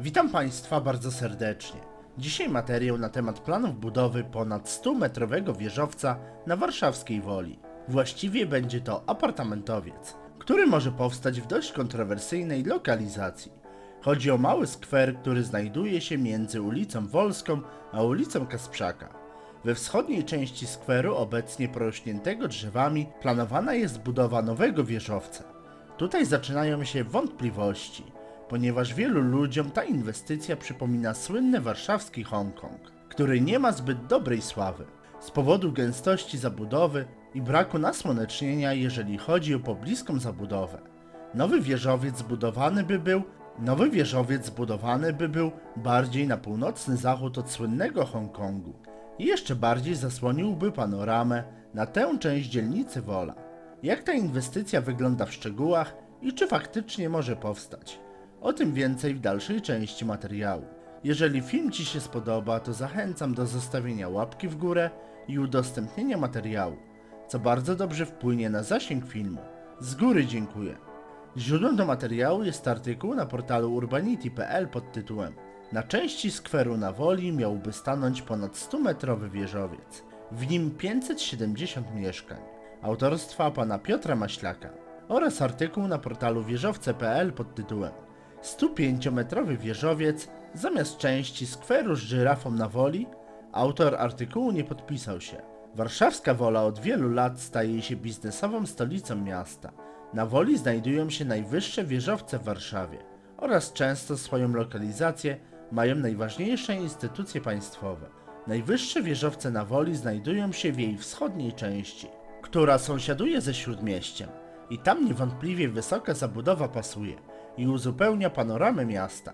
Witam Państwa bardzo serdecznie. Dzisiaj materiał na temat planów budowy ponad 100-metrowego wieżowca na warszawskiej Woli. Właściwie będzie to apartamentowiec, który może powstać w dość kontrowersyjnej lokalizacji. Chodzi o mały skwer, który znajduje się między ulicą Wolską a ulicą Kasprzaka. We wschodniej części skweru, obecnie porośniętego drzewami, planowana jest budowa nowego wieżowca. Tutaj zaczynają się wątpliwości, ponieważ wielu ludziom ta inwestycja przypomina słynny warszawski Hongkong, który nie ma zbyt dobrej sławy z powodu gęstości zabudowy i braku nasłonecznienia, jeżeli chodzi o pobliską zabudowę. Nowy wieżowiec zbudowany by był Nowy wieżowiec zbudowany by był bardziej na północny zachód od słynnego Hongkongu i jeszcze bardziej zasłoniłby panoramę na tę część dzielnicy Wola. Jak ta inwestycja wygląda w szczegółach i czy faktycznie może powstać? O tym więcej w dalszej części materiału. Jeżeli film Ci się spodoba, to zachęcam do zostawienia łapki w górę i udostępnienia materiału, co bardzo dobrze wpłynie na zasięg filmu. Z góry dziękuję. Źródłem do materiału jest artykuł na portalu urbanity.pl pod tytułem Na części skweru na Woli miałby stanąć ponad 100-metrowy wieżowiec. W nim 570 mieszkań. Autorstwa pana Piotra Maślaka. Oraz artykuł na portalu wieżowce.pl pod tytułem 105-metrowy wieżowiec zamiast części skweru z żyrafą na Woli. Autor artykułu nie podpisał się. Warszawska Wola od wielu lat staje się biznesową stolicą miasta. Na Woli znajdują się najwyższe wieżowce w Warszawie oraz często swoją lokalizację mają najważniejsze instytucje państwowe. Najwyższe wieżowce na Woli znajdują się w jej wschodniej części, która sąsiaduje ze Śródmieściem i tam niewątpliwie wysoka zabudowa pasuje i uzupełnia panoramę miasta.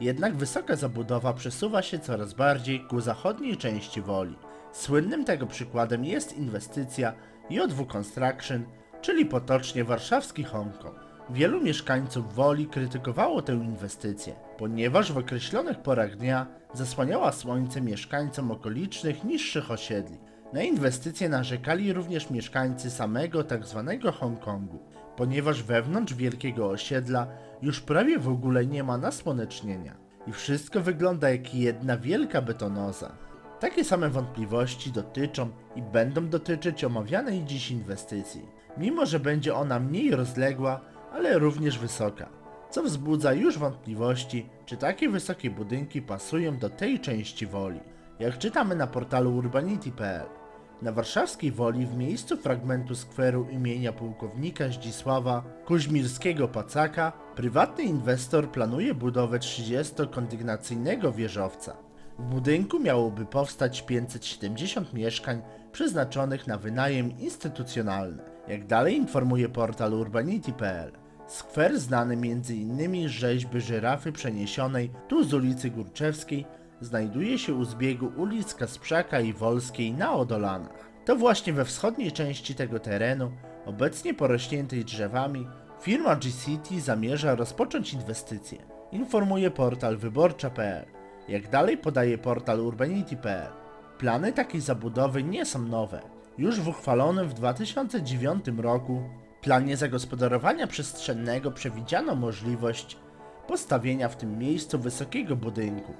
Jednak wysoka zabudowa przesuwa się coraz bardziej ku zachodniej części Woli. Słynnym tego przykładem jest inwestycja J2 Construction, czyli potocznie warszawski Hongkong. Wielu mieszkańców Woli krytykowało tę inwestycję, ponieważ w określonych porach dnia zasłaniała słońce mieszkańcom okolicznych niższych osiedli. Na inwestycje narzekali również mieszkańcy samego tzw. Hongkongu, ponieważ wewnątrz wielkiego osiedla już prawie w ogóle nie ma nasłonecznienia i wszystko wygląda jak jedna wielka betonoza. Takie same wątpliwości dotyczą i będą dotyczyć omawianej dziś inwestycji, mimo że będzie ona mniej rozległa, ale również wysoka, co wzbudza już wątpliwości, czy takie wysokie budynki pasują do tej części Woli. Jak czytamy na portalu urbanity.pl, na warszawskiej Woli w miejscu fragmentu skweru imienia pułkownika Zdzisława Kuźmirskiego-Pacaka prywatny inwestor planuje budowę 30-kondygnacyjnego wieżowca. W budynku miałoby powstać 570 mieszkań przeznaczonych na wynajem instytucjonalny. Jak dalej informuje portal urbanity.pl, skwer znany m.in. z rzeźby żyrafy przeniesionej tu z ulicy Górczewskiej znajduje się u zbiegu ulic Kasprzaka i Wolskiej na Odolanach. To właśnie we wschodniej części tego terenu, obecnie porośniętej drzewami, firma G-City zamierza rozpocząć inwestycje, informuje portal wyborcza.pl. Jak dalej podaje portal urbanity.pl, plany takiej zabudowy nie są nowe. Już w uchwalonym w 2009 roku planie zagospodarowania przestrzennego przewidziano możliwość postawienia w tym miejscu wysokiego budynku,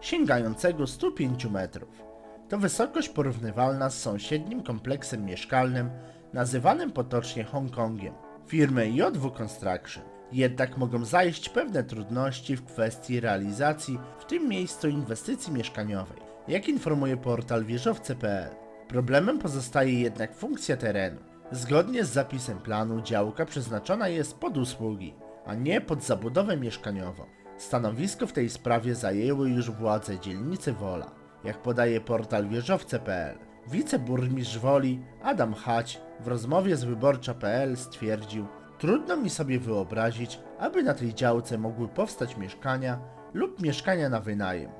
sięgającego 105 metrów. To wysokość porównywalna z sąsiednim kompleksem mieszkalnym nazywanym potocznie Hongkongiem, firmy J2 Construction. Jednak mogą zajść pewne trudności w kwestii realizacji w tym miejscu inwestycji mieszkaniowej. Jak informuje portal wieżowce.pl, problemem pozostaje jednak funkcja terenu. Zgodnie z zapisem planu działka przeznaczona jest pod usługi, a nie pod zabudowę mieszkaniową. Stanowisko w tej sprawie zajęły już władze dzielnicy Wola. Jak podaje portal wieżowce.pl, wiceburmistrz Woli Adam Hać w rozmowie z wyborcza.pl stwierdził, Trudno mi sobie wyobrazić, aby na tej działce mogły powstać mieszkania lub mieszkania na wynajem,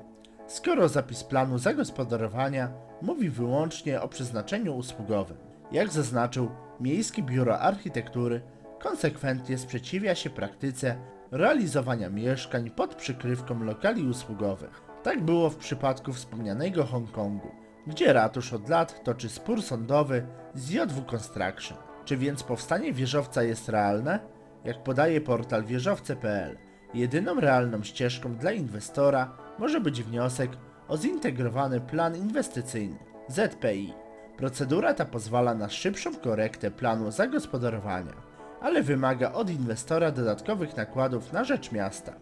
skoro zapis planu zagospodarowania mówi wyłącznie o przeznaczeniu usługowym. Jak zaznaczył Miejskie Biuro Architektury, konsekwentnie sprzeciwia się praktyce realizowania mieszkań pod przykrywką lokali usługowych. Tak było w przypadku wspomnianego Hongkongu, gdzie ratusz od lat toczy spór sądowy z J2 Construction. Czy więc powstanie wieżowca jest realne? Jak podaje portal wieżowce.pl, Jedyną realną ścieżką dla inwestora może być wniosek o zintegrowany plan inwestycyjny ZPI. Procedura ta pozwala na szybszą korektę planu zagospodarowania, ale wymaga od inwestora dodatkowych nakładów na rzecz miasta,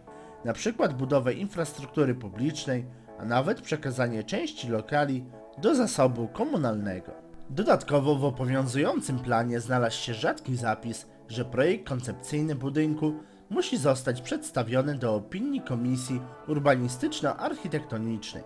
na przykład budowę infrastruktury publicznej, a nawet przekazanie części lokali do zasobu komunalnego. Dodatkowo w obowiązującym planie znalazł się rzadki zapis, że projekt koncepcyjny budynku musi zostać przedstawiony do opinii Komisji Urbanistyczno-Architektonicznej,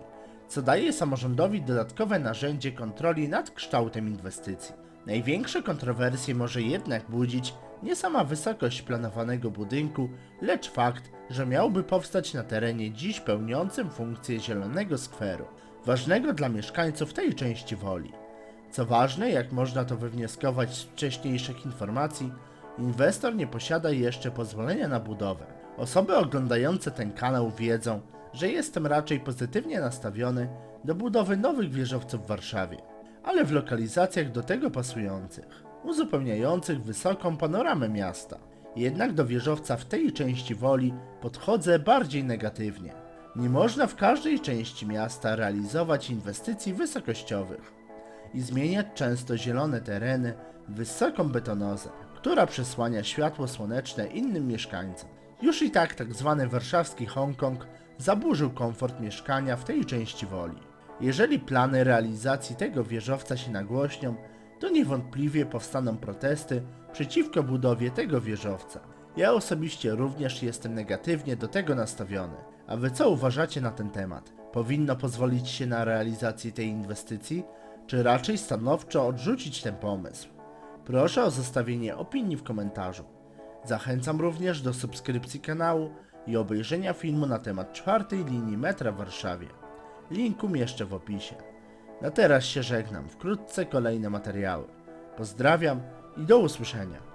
co daje samorządowi dodatkowe narzędzie kontroli nad kształtem inwestycji. Największe kontrowersje może jednak budzić nie sama wysokość planowanego budynku, lecz fakt, że miałby powstać na terenie dziś pełniącym funkcję zielonego skweru, ważnego dla mieszkańców tej części Woli. Co ważne, jak można to wywnioskować z wcześniejszych informacji, inwestor nie posiada jeszcze pozwolenia na budowę. Osoby oglądające ten kanał wiedzą, że jestem raczej pozytywnie nastawiony do budowy nowych wieżowców w Warszawie, ale w lokalizacjach do tego pasujących, uzupełniających wysoką panoramę miasta. Jednak do wieżowca w tej części Woli podchodzę bardziej negatywnie. Nie można w każdej części miasta realizować inwestycji wysokościowych i zmieniać często zielone tereny w wysoką betonozę, która przesłania światło słoneczne innym mieszkańcom. Już i tak tak zwany warszawski Hongkong zaburzył komfort mieszkania w tej części Woli. Jeżeli plany realizacji tego wieżowca się nagłośnią, to niewątpliwie powstaną protesty przeciwko budowie tego wieżowca. Ja osobiście również jestem negatywnie do tego nastawiony. A wy co uważacie na ten temat? Powinno pozwolić się na realizację tej inwestycji, czy raczej stanowczo odrzucić ten pomysł? Proszę o zostawienie opinii w komentarzu. Zachęcam również do subskrypcji kanału i obejrzenia filmu na temat czwartej linii metra w Warszawie. Link umieszczę w opisie. Na teraz się żegnam, wkrótce kolejne materiały. Pozdrawiam i do usłyszenia.